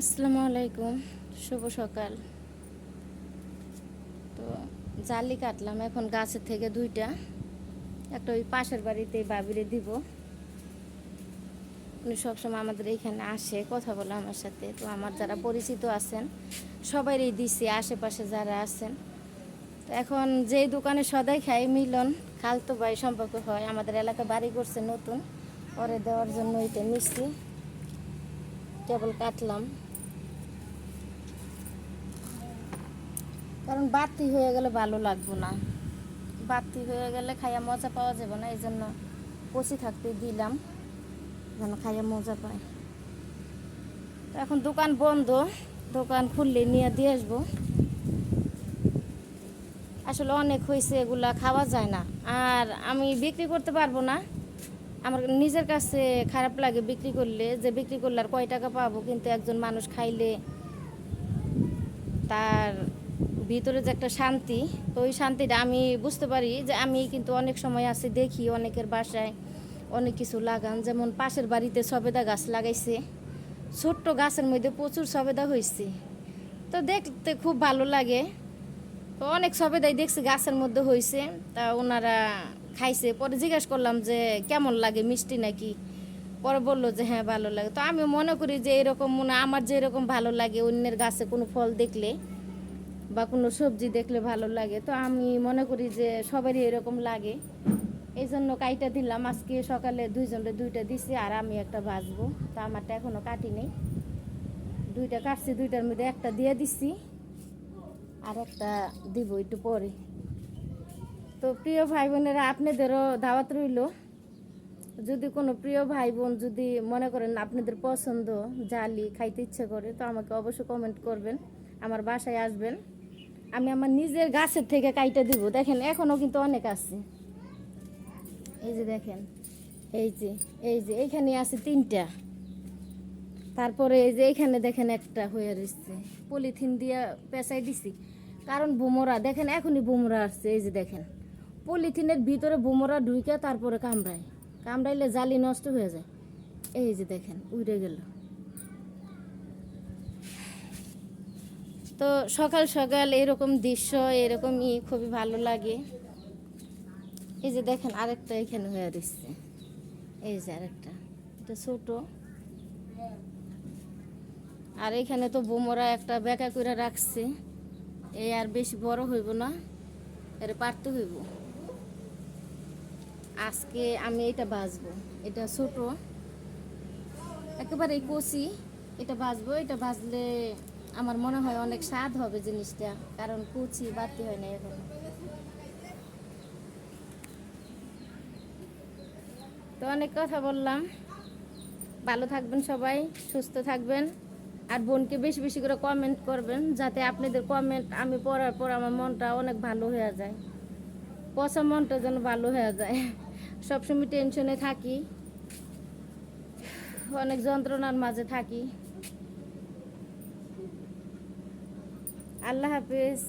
আসসালামু আলাইকুম, শুভ সকাল। তো জালি কাটলাম, এখন গাছের থেকে দুইটা। একটা ওই পাশের বাড়িতে বাবিরে দিব। উনি সবসময় আমাদের এইখানে আসে, কথা বলে আমার সাথে। তো আমার যারা পরিচিত আছেন, সবাইরই দিছি, আশেপাশে যারা আছেন। তো এখন যেই দোকানে সদাই খাই, মিলন, খালতো ভাই সম্পর্ক হয়, আমাদের এলাকা বাড়ি করছে নতুন। পরে দেওয়ার জন্য এটা নিচ্ছি কেবল কাটলাম। কারণ বাতি হয়ে গেলে ভালো লাগবো না। বাতি হয়ে গেলে খাইয়া মজা পাওয়া যাবে না, এই জন্য কচি থাকতে দিলাম, যেন খাইয়া মজা পায়। এখন দোকান বন্ধ, দোকান খুললে নিয়ে দিয়ে আসব। আসলে অনেক হয়েছে এগুলা খাওয়া যায় না। আর আমি বিক্রি করতে পারব না। আমার নিজের কাছে খারাপ লাগে বিক্রি করলে, যে বিক্রি করলে আর কয় টাকা পাবো, কিন্তু একজন মানুষ খাইলে তার ভিতরে যে একটা শান্তি, তো ওই শান্তিটা আমি বুঝতে পারি যে আমি কিন্তু অনেক সময় আছে দেখি অনেকের বাসায় অনেক কিছু লাগান। যেমন পাশের বাড়িতে সবেদা গাছ লাগাইছে, ছোট্ট গাছের মধ্যে প্রচুর সবেদা হয়েছে তো দেখতে খুব ভালো লাগে। তো অনেক সবেদাই দেখছি গাছের মধ্যে হয়েছে তা ওনারা খাইছে। পরে জিজ্ঞেস করলাম যে, কেমন লাগে, মিষ্টি নাকি? পরে বলল যে হ্যাঁ ভালো লাগে। তো আমি মনে করি যে, এরকম মনে আমার যে এরকম ভালো লাগে অন্যের গাছে কোনো ফল দেখলে বা কোনো সবজি দেখলে ভালো লাগে। তো আমি মনে করি যে সবারই এরকম লাগে। এই জন্য কাইটা দিলাম। আজকে সকালে দুইজনরে দুইটা দিছি আর আমি একটা ভাজবো। তো আমারটা এখনও কাটি নেই। দুইটা কাটছি, দুইটার মধ্যে একটা দিয়ে দিছি। আর একটা দিব একটু পরে। তো প্রিয় ভাই বোনেরা আপনাদেরও দাওয়াত রইল। যদি কোনো প্রিয় ভাই বোন যদি মনে করেন আপনাদের পছন্দ, জালি খাইতে ইচ্ছে করে, তো আমাকে অবশ্যই কমেন্ট করবেন। আমার বাসায় আসবেন। আমি আমার নিজের গাছের থেকে কাইটা দিব। দেখেন, এখনও কিন্তু অনেক আছে। এই যে দেখেন, এই যে এই যে, এইখানে আছে তিনটা। তারপরে এই যে এইখানে দেখেন একটা হয়ে রয়েছে। পলিথিন দিয়ে পেঁচাই দিছি। কারণ বুমরা দেখেন, এখনই বুমরা আসছে। এই যে দেখেন, পলিথিনের ভিতরে বুমরা ঢুকে তারপরে কামড়ায়। কামড়াইলে জালি নষ্ট হয়ে যায়। এই যে দেখেন উড়ে গেল। তো সকাল সকাল এরকম দৃশ্য, এরকম ই খুবই ভালো লাগে। এই যে দেখেন আরেকটা এখানে হয়ে রয়েছে। এই যে আরেকটা, এটা ছোট। আর এখানে তো বোমরা একটা বেকা করে রাখছে। এই আর বেশি বড় হইব না, এর পারতে হইব। আজকে আমি এটা বাজবো, এটা ছোট। একেবারে কষি এটা বাজবো, এটা বাজলে আমার মনে হয় অনেক স্বাদ হবে জিনিসটা, কারণ কুচি বাড়তি হয় না এখন তো অনেক কথা বললাম। ভালো থাকবেন সবাই, সুস্থ থাকবেন। আর বোনকে বেশি বেশি করে কমেন্ট করবেন, যাতে আপনাদের কমেন্ট আমি পড়ার পর আমার মনটা অনেক ভালো হয়ে যায়। পচা মনটা যেন ভালো হয়ে যায়। সবসময় টেনশনে থাকি। অনেক যন্ত্রণার মাঝে থাকি। আল্লাহ হাফিজ।